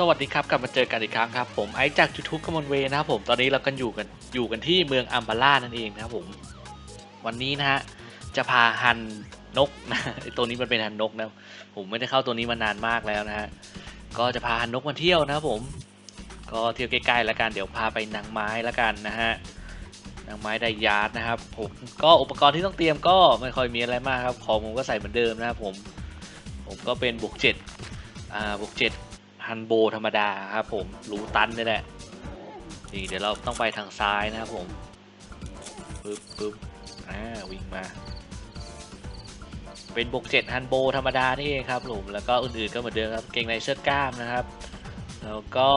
สวัสดีครับ กลับมาเจอกันอีกครั้งครับ ผมไอซ์จากยูทูบคอมมอนเวนะครับผมตอนนี้เรากันอยู่กันอยู่กันที่เมืองอัมบาร่านั่นเองนะครับผม วันนี้นะฮะจะพาฮันนกนะไอตัวนี้มันเป็นฮันนกนะผมไม่ได้เข้าตัวนี้มานานมากแล้วนะฮะก็จะพาฮันนกมาเที่ยวนะครับผม ก็เที่ยวใกล้ๆแล้วกันเดี๋ยวพาไปนางไม้แล้วกันนะฮะนางไม้ไดยาร์ดนะครับผมก็อุปกรณ์ที่ต้องเตรียมก็ไม่ค่อยมีอะไรมากครับของผมก็ใส่เหมือนเดิมนะครับผม ผมก็เป็นบวกเจ็ดอ่าบวกเจ็ด ฮันโบธรรมดาครับผมรูตันนี่แหละนี่เดี๋ยวเราต้องไปทางซ้ายนะครับผมปึ๊บปึ๊บอ่าวิ่งมา เป็นบกเจ็ดฮันโบธรรมดานี่เองครับผมแล้วก็อื่นๆก็เหมือนเดิมครับเกงในเสื้อกล้ามนะครับ แล้วก็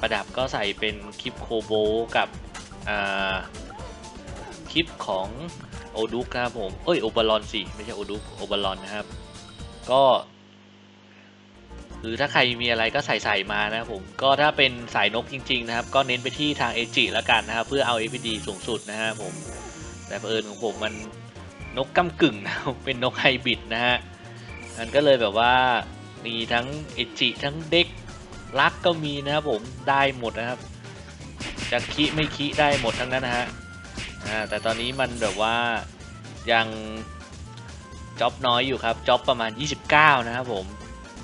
ประดับก็ใส่เป็นคลิปโคโบกับคลิปของโอดุกนะครับผมเอ้ยโอบาลอนสิไม่ใช่โอดุกโอบาลอนนะครับ ก็ หรือถ้าใครมีอะไรก็ใส่ใส่มานะผมก็ถ้าเป็นสายนกจริงๆนะครับ ก็เน้นไปที่ทางเอจิแล้วกันนะครับเพื่อเอา APD สูงสุดนะฮะผมแต่เผอิญของผมมันนกกำกึ่งนะเป็นนกไฮบริดนะฮะมันก็เลยแบบว่ามีทั้งเอจิทั้งเด็กรักก็มีนะครับผมได้หมดนะครับจะคิไม่คิได้หมดทั้งนั้นนะฮะแต่ตอนนี้มันแบบว่ายังจ็อบน้อยอยู่ครับจ็อบประมาณ 29 นะครับผม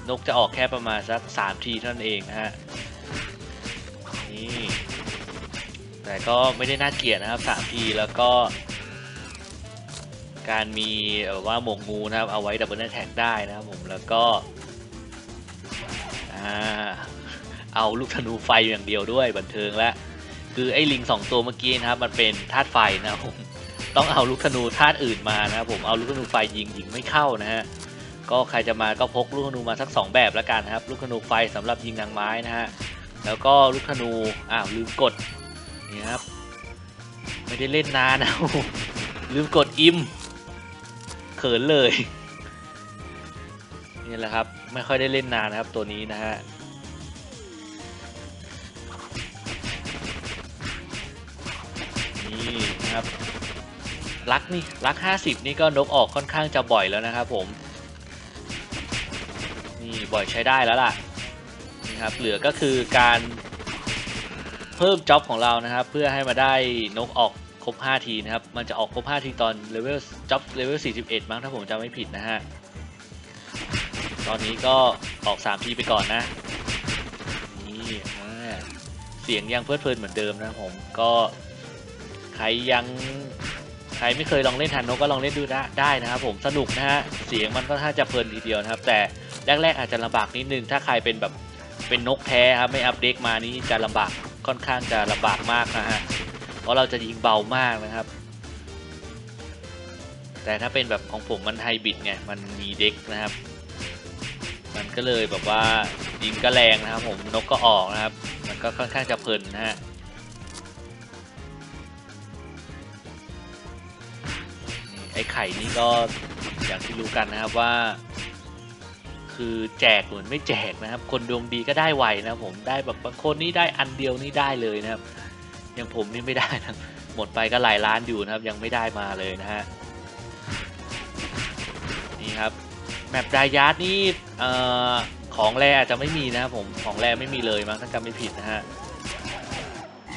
นกจะออกแค่ประมาณสักสามทีเท่านั้นเองนะฮะนี่แต่ก็ไม่ได้น่าเกลียดนะครับสามทีแล้วก็ การมีแบบว่าหมวกงูนะครับเอาไว้ดับเบิลแท็กได้นะครับผมแล้วก็เอาลูกธนูไฟอย่างเดียวด้วยบันเทิงแล้วคือไอ้ลิงสองตัวเมื่อกี้นะครับมันเป็นธาตุไฟนะครับผมต้องเอาลูกธนูธาตุอื่นมานะครับผมเอาลูกธนูไฟยิงยิงไม่เข้านะฮะ ก็ใครจะมาก็พกลูกธนูมาสัก 2 แบบแล้วกันนะครับ ลูกธนูไฟสำหรับยิงนางไม้นะฮะ แล้วก็ลูกธนูอ้าวลืมกดนี่ครับ ไม่ได้เล่นนานนะลืมกดอิมเขินเลยนี่แหละครับไม่ค่อยได้เล่นนานนะครับตัวนี้นะฮะนี่นะครับลักนี่ลัก 50 นี่ก็นกออกค่อนข้างจะบ่อยแล้วนะครับผม นี่บ่อยใช้ได้แล้วล่ะนี่ครับเหลือก็คือการเพิ่มจ็อบของเรานะครับ เพื่อให้มาได้นกออกครบ 5 ทีนะครับ มันจะออกครบ 5 ทีตอนเลเวลจ็อบเลเวล 41 มั้งถ้าผมจำไม่ผิดนะฮะ ตอนนี้ก็ออก 3 ทีไปก่อนนะ นี่อ่าเสียงยังเพลิดเพลินเหมือนเดิมนะผมก็ใครยัง ใครไม่เคยลองเล่นทันนกก็ลองเล่นดูได้ได้นะครับผมสนุกนะฮะเสียงมันก็ถ้าจะเพลินทีเดียวนะครับ แต่แรก ๆ อาจจะลำบากนิดนึง ถ้าใครเป็นแบบเป็นนกแท้ครับไม่อัปเดตมานี้จะลำบากค่อนข้างจะลำบากมากนะฮะเพราะเราจะยิงเบามากนะครับ แต่ถ้าเป็นแบบของผมมันไฮบริดไงมันมีเด็กนะครับ มันก็เลยแบบว่ายิงก็แรงนะครับผมนกก็ออกนะครับ มันก็ค่อนข้างจะเพลินนะฮะ ไอ้ไข่นี่ก็อย่างที่รู้กันนะครับว่า คือแจกเหมือนไม่แจกนะครับ คนดวงดีก็ได้ไวนะผมได้แบบบางคนนี่ได้อันเดียวนี่ได้เลยนะครับอย่างผมนี่ไม่ได้นะหมดไปก็หลายล้านอยู่นะครับ ยังไม่ได้มาเลยนะฮะนี่ครับแมปดายาร์ดนี่ของแรอาจจะไม่มีนะครับผมของแร่ไม่มีเลยมั้งถ้าจำไม่ผิดนะฮะ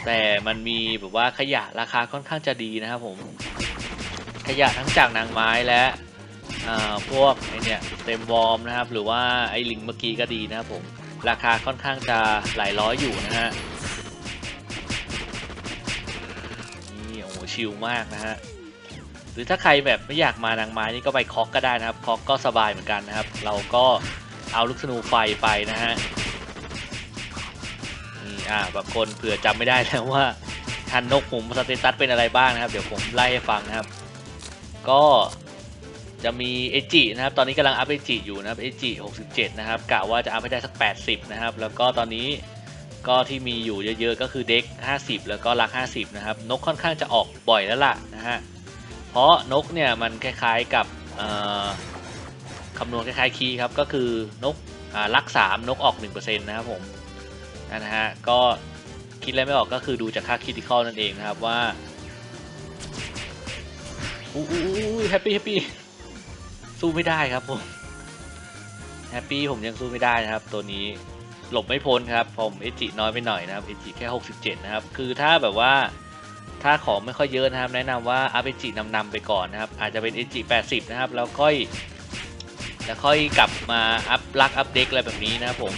แต่มันมีแบบว่าขยะราคาค่อนข้างจะดีนะครับผม ขยะทั้งจากนางไม้และพวกไอเนี่ยเต็มวอร์มนะครับ หรือว่าไอลิงเมื่อกี้ก็ดีนะครับผม ราคาค่อนข้างจะหลายร้อยอยู่นะฮะนี่โอ้โหชิลมากนะฮะหรือถ้าใครแบบไม่อยากมานางไม้นี่ก็ไปคอกก็ได้นะครับคอกก็สบายเหมือนกันนะครับ เราก็เอาลูกธนูไฟไปนะฮะนี่อ่าบางคนเผื่อจำไม่ได้แล้วว่าทันนกผมสเตตัสเป็นอะไรบ้างนะครับ เดี๋ยวผมไล่ให้ฟังนะครับ ก็จะมีเอจินะครับ ตอนนี้กำลังอัพเอจิอยู่นะครับเอจิ67 นะครับกะว่าจะอัพให้ได้สัก 80 นะครับ แล้วก็ตอนนี้ก็ที่มีอยู่เยอะๆ ก็คือเด็ก 50 แล้วก็ลัก 50 นะครับ นกค่อนข้างจะออกบ่อยแล้วล่ะนะฮะ เพราะนกเนี่ยมันคล้ายๆกับคำนวณคล้ายๆคีย์ครับ ก็คือนกลัก 3 นกออก 1%นะครับผมนะฮะ ก็คิดอะไรไม่ออกก็คือดูจากค่าคิติคอลนั่นเองนะครับว่า อู้อู้แฮปปี้แฮปปี้สู้ไม่ได้ครับผมแฮปปี้ผมยังสู้ไม่ได้นะครับ ตัวนี้หลบไม่พ้นครับผมเอจิน้อยไปหน่อยนะครับเอจิแค่ 67 นะครับ คือถ้าแบบว่าถ้าของไม่ค่อยเยอะนะครับ แนะนำว่าอัพเอจินำนำไปก่อนนะครับ อาจจะเป็นเอจิ80 นะครับ แล้วค่อยแล้วค่อยกลับมาอัพลักอัพเด็กอะไรแบบนี้นะครับผม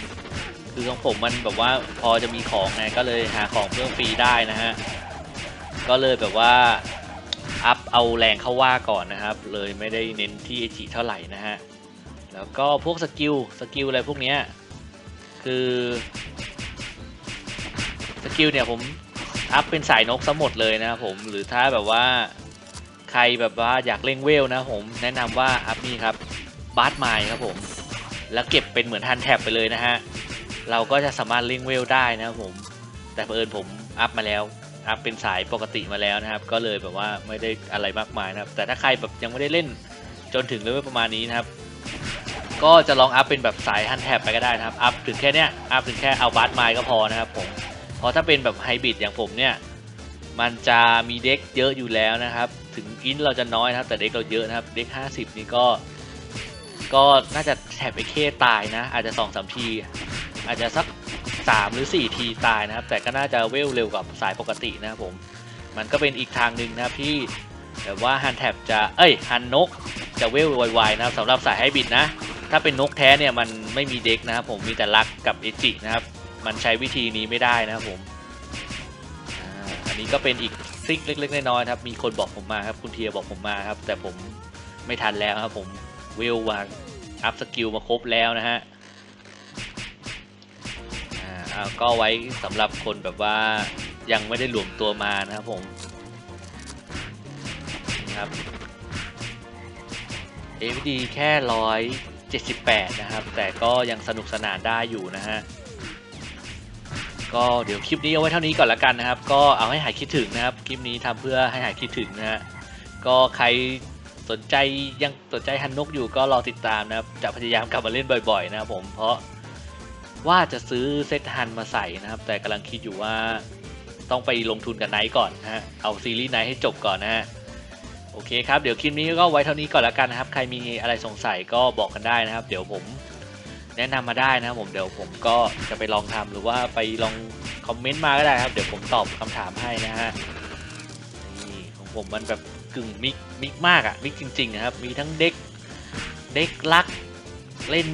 คือของผมมันแบบว่าพอจะมีของไงก็เลยหาของเพิ่มฟรีได้นะฮะก็เลยแบบว่า อัพเอาแรงเข้าว่าก่อนนะครับ เลยไม่ได้เน้นที่เอจิเท่าไหร่นะฮะ แล้วก็พวกสกิลสกิลอะไรพวกนี้คือสกิลเนี่ยผมอัพเป็นสายนกซะหมดเลยนะครับผมหรือถ้าแบบว่าใครแบบว่าอยากเล่งเวลนะผมแนะนำว่าอัพนี่ครับบาร์ไมล์ครับผม แล้วเก็บเป็นเหมือนฮันแท็บไปเลยนะฮะ เราก็จะสามารถเล่งเวลได้นะครับผม แต่เผอิญผมอัพมาแล้ว อัพเป็นสายปกติมาแล้วนะครับ ก็เลยแบบว่าไม่ได้อะไรมากมายนะครับ แต่ถ้าใครแบบยังไม่ได้เล่นจนถึงเลเวลประมาณนี้นะครับ ก็จะลองอัพเป็นแบบสายฮันแท็บไปก็ได้นะครับ อัพถึงแค่เนี้ย อัพถึงแค่เอาบัตไมล์ก็พอนะครับผม เพราะถ้าเป็นแบบไฮบริดอย่างผมเนี่ยมันจะมีเด็กเยอะอยู่แล้วนะครับ ถึงอินเราจะน้อยนะครับ แต่เด็กเราเยอะนะครับ เด็ก 50 นี่ก็ ก็น่าจะแถบไปเคตายนะ อาจจะ2อสที อาจจะสัก 3 หรือ 4 ทีตายนะครับ แต่ก็น่าจะเวลเร็วกว่าสายปกตินะครับผม มันก็เป็นอีกทางหนึ่งนะครับที่แบบว่าฮันแท็บจะ เอ้ยฮันนกจะเวลไวๆนะครับสำหรับสายไฮบิดนะ ถ้าเป็นนกแท้เนี่ยมันไม่มีเด็กนะครับผมมีแต่ลักกับเอจินะครับ มันใช้วิธีนี้ไม่ได้นะครับผมอันนี้ก็เป็นอีกซิกเล็ก ๆ น้อยๆนะครับ มีคนบอกผมมาครับ คุณเทียบอกผมมาครับ แต่ผมไม่ทันแล้วครับผมเวลวางอัพสกิลมาครบแล้วนะฮะ ก็ไว้สำหรับคนแบบว่ายังไม่ได้หลวมตัวมานะครับผมนี่ครับ AVD แค่ร้อยเจ็ดสิบแปดนะครับ แต่ก็ยังสนุกสนานได้อยู่นะฮะก็เดี๋ยวคลิปนี้เอาไว้เท่านี้ก่อนละกันนะครับ ก็เอาให้หายคิดถึงนะครับ คลิปนี้ทำเพื่อให้หายคิดถึงนะฮะก็ใครสนใจยังสนใจฮันนกอยู่ก็รอติดตามนะครับจะพยายามกลับมาเล่นบ่อยๆนะครับผมเพราะ ว่าจะซื้อเซตฮันมาใส่นะครับ แต่กำลังคิดอยู่ว่าต้องไปลงทุนกับไนท์ก่อนนะฮะเอาซีรีส์ไนท์ให้จบก่อนนะฮะโอเคครับ เดี๋ยวคลิปนี้ก็ไว้เท่านี้ก่อนล้วกันนะครับ ใครมีอะไรสงสัยก็บอกกันได้นะครับ เดี๋ยวผมแนะนำมาได้นะครับผมเดี๋ยวผมก็จะไปลองทำหรือว่าไปลองคอมเมนต์มาก็ได้ครับ เดี๋ยวผมตอบคำถามให้นะฮะนี่ของผมมันแบบกึ่งมิกมิกมากอะมิกจริงๆนะครับ มีทั้งเด็กเด็กลักเล่น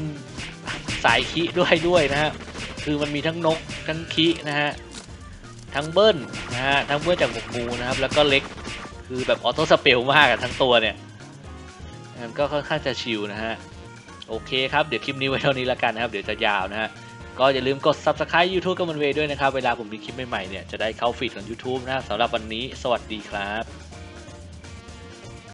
สายคิด้วยด้วยนะฮะคือมันมีทั้งนกทั้งคินะฮะทั้งเบิ้ลนะฮะทั้งเบิ้ลจากหมวกงูนะครับ แล้วก็เล็กคือแบบออโต้สเปลมากอะทั้งตัวเนี่ยมันก็ค่อนข้างจะชิลนะฮะโอเคครับ เดี๋ยวคลิปนี้ไว้เท่านี้แล้วกันนะครับ เดี๋ยวจะยาวนะฮะก็อย่าลืมกด subscribe YouTube กับมันเวด้วยนะครับ เวลาผมมีคลิปใหม่ๆเนี่ยจะได้เข้าฟีดของ YouTube นะครับสำหรับวันนี้ สวัสดีครับ